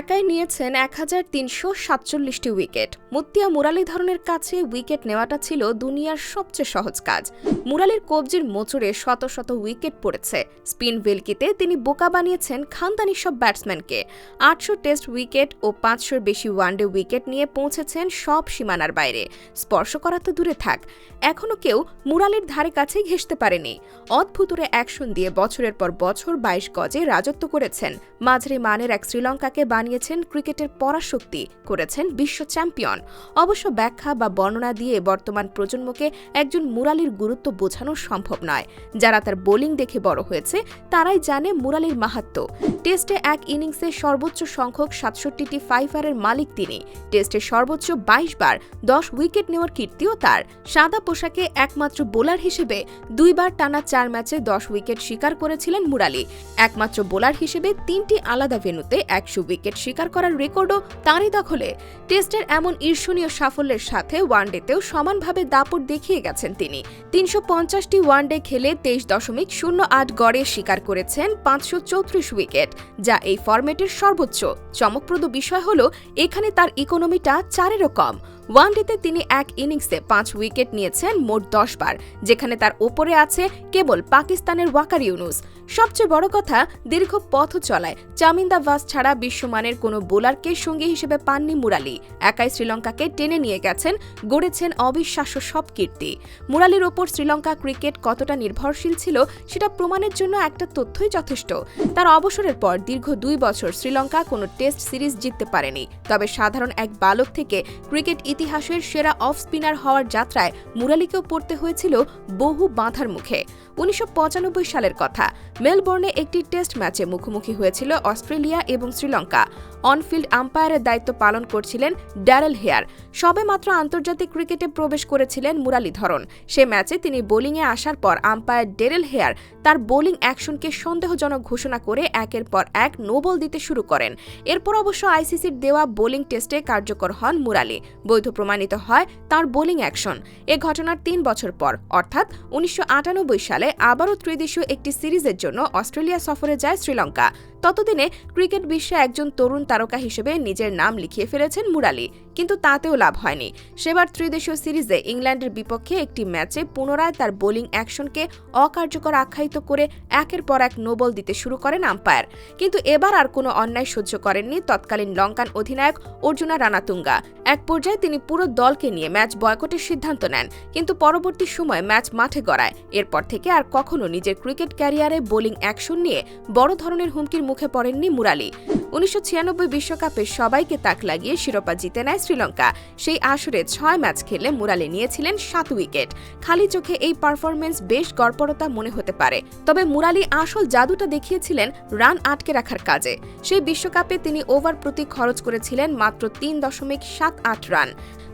একাই নিয়েছেন এক হাজার তিনশো সাতচল্লিশটি উইকেট। মুত্তিয়া মুরালি ধরনের কাছে উইকেট নেওয়াটা ছিল দুনিয়ার সবচেয়ে সহজ কাজ। মুরালির কবজির মোচড়ে শত শত উইকেট পড়েছে। স্পিন ভেলকিতে তিনি বোকা বানিয়েছেন খানদানি সব ব্যাটসম্যানকে। আটশো টেস্ট উইকেট ও পাঁচশোর বেশি ওয়ানডে উইকেট নিয়ে পৌঁছেছেন সব সীমানার বাইরে। স্পর্শ করা তো দূরে থাক এখনও কেউ মুরালির ধারে কাছেই ঘেসতে পারেনি। অদ্ভুতরে অ্যাকশন দিয়ে বছরের পর বছর বাইশ গজে রাজত্ব করেছেন। মাঝারি মানের এক শ্রীলঙ্কাকে বানিয়েছেন ক্রিকেটের পরাশক্তি করেছেন বিশ্ব চ্যাম্পিয়ন। অবশ্য ব্যাখ্যা বা বর্ণনা দিয়ে বর্তমান প্রজন্মকে একজন মুরালির গুরুত্ব বোঝানো সম্ভব নয়। যারা তার বোলিং দেখে বড় হয়েছে, তারাই জানে মুরালির মাহাত্ম। টেস্টে এক ইনিংসে সর্বোচ্চ সংখ্যক সাতষট্টিটি ফাইভারের মালিক তিনি। টেস্টে সর্বোচ্চ বাইশ বার, দশ উইকেট নেওয়ার কীর্তিও তার। সাদা পোশাকে একমাত্র বোলার হিসেবে দুইবার টানা চার ম্যাচে দশ উইকেট শিকার করেছিলেন মুরালি। একমাত্র বোলার হিসেবে তিনটি আলাদা ভেন্যুতে একশো উইকেট শিকার করার রেকর্ডও তাঁরই দখলে। টেস্টের এমন ঈর্ষণীয় সাফল্যের সাথে ওয়ানডেতেও সমানভাবে দাপট দেখিয়ে গেছেন তিনি। তিনশো পঞ্চাশটি ওয়ানডে খেলে তেইশ দশমিক শূন্য আট গড়ে শিকার করেছেন পাঁচশো চৌত্রিশ উইকেট। যা এই ফরম্যাটের সর্বোচ্চ। চমকপ্রদ বিষয় হল, এখানে তার ইকোনমিটা চারেরও কম। ওয়ান ওয়ানডেতে তিনি এক ইনিংসে পাঁচ উইকেট নিয়েছেন মোট দশ বার, যেখানে তার ওপরে আছে কেবল পাকিস্তানের ওয়াকার ইউনুস। সবচেয়ে বড় কথা, দীর্ঘ পথ চলায়। চামিন্দা ভাস ছাড়া বিশ্বমানের কোনো বোলারকে সঙ্গী হিসেবে পাননি মুরালি। একাই শ্রীলঙ্কাকে টেনে নিয়ে গেছেন, গড়েছেন অবিশ্বাস্য সব কীর্তি। মুরালির ওপর শ্রীলঙ্কা ক্রিকেট কতটা নির্ভরশীল ছিল, সেটা প্রমাণের জন্য একটা তথ্যই যথেষ্ট। তার অবসরের পর দীর্ঘ দুই বছর শ্রীলঙ্কা কোনো টেস্ট সিরিজ জিততে পারেনি। তবে সাধারণ এক বালক থেকে ক্রিকেট ইতিহাসের সেরা অফ স্পিনার হওয়ার যাত্রায় মুরালিকেও পড়তে হয়েছিল বহু বাঁধার মুখে। উনিশশো পঁচানব্বই সালের কথা। মেলবোর্নে একটি টেস্ট ম্যাচে মুখোমুখি হয়েছিল অস্ট্রেলিয়া এবং শ্রীলঙ্কা। অনফিল্ড আম্পায়ারের দায়িত্ব পালন করছিলেন ড্যারেল হেয়ার। সবে মাত্র আন্তর্জাতিক ক্রিকেটে প্রবেশ করেছিলেন মুরালীধরন সে ম্যাচে তিনি বোলিংয়ে আসার পর আম্পায়ার ডেরেল হেয়ার তার বোলিং অ্যাকশনকে সন্দেহজনক ঘোষণা করে একের পর এক নো বল দিতে শুরু করেন। এরপর অবশ্য আইসিসির দেওয়া বোলিং টেস্টে কার্যকর হন মুরালি। বৈধ প্রমাণিত হয় তার বোলিং অ্যাকশন। এ ঘটনার তিন বছর পর, অর্থাৎ উনিশশো আটানব্বই সালে আবারও ত্রিদেশীয় একটি সিরিজের জন্য অস্ট্রেলিয়া সফরে যায় শ্রীলঙ্কা। ততদিনে ক্রিকেট বিশ্বে একজন তরুণ তারকা হিসেবে নিজের নাম লিখিয়ে ফেলেছেন মুরালি, কিন্তু তাতেও লাভ হয়নি। সেবার ত্রিদেশীয় সিরিজে ইংল্যান্ডের বিপক্ষে একটি ম্যাচে পুনরায় তার বোলিং অ্যাকশনকে অকার্যকর আখ্যায়িত করে একের পর এক নোবল দিতে শুরু করেন আম্পায়ার। কিন্তু এবার আর কোনো অন্যায় সহ্য করেননি তৎকালীন লঙ্কান অধিনায়ক অর্জুনা রানাতুঙ্গা। এক পর্যায়ে তিনি পুরো দলকে নিয়ে ম্যাচ বয়কটের সিদ্ধান্ত নেন, কিন্তু পরবর্তী সময় ম্যাচ মাঠে গড়ায়। এরপর থেকে আর কখনো নিজের ক্রিকেট ক্যারিয়ারে বোলিং অ্যাকশন নিয়ে বড় ধরনের হুমকির মুখে পড়েননি মুরালি। উনিশশো বিশ্বকাপে সবাইকে তাক লাগিয়ে শিরোপা জিতে নেয় শ্রীলঙ্কা। সেই আসরে ছয় ম্যাচ খেলে মুরালি নিয়েছিলেন সাত উইকেট। খালি চোখে এই পারফরমেন্স বেশ গড়পড়তা মনে হতে পারে। তবে মুরালি আসল জাদুটা দেখিয়েছিলেন রান আটকে রাখার কাজে। সেই বিশ্বকাপে তিনি ওভার প্রতি খরচ করেছিলেন মাত্র তিন দশমিক সাত আট রান।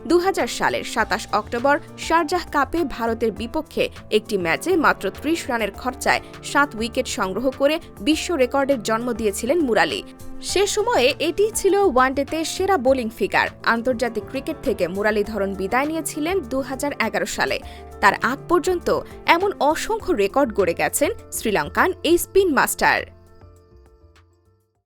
দু হাজার সালের সাতাশ অক্টোবর শারজাহ কাপে ভারতের বিপক্ষে একটি ম্যাচে মাত্র ত্রিশ রানের খরচায় সাত উইকেট সংগ্রহ করে বিশ্ব রেকর্ডের জন্ম দিয়েছিলেন মুরালি। সে সময়ে এটি ছিল ওয়ানডেতে সেরা বোলিং ফিগার। আন্তর্জাতিক ক্রিকেট থেকে মুরালি ধরন বিদায় নিয়েছিলেন দু হাজার এগারো সালে। তার আগ পর্যন্ত এমন অসংখ্য রেকর্ড গড়ে গেছেন শ্রীলঙ্কান এই স্পিন মাস্টার।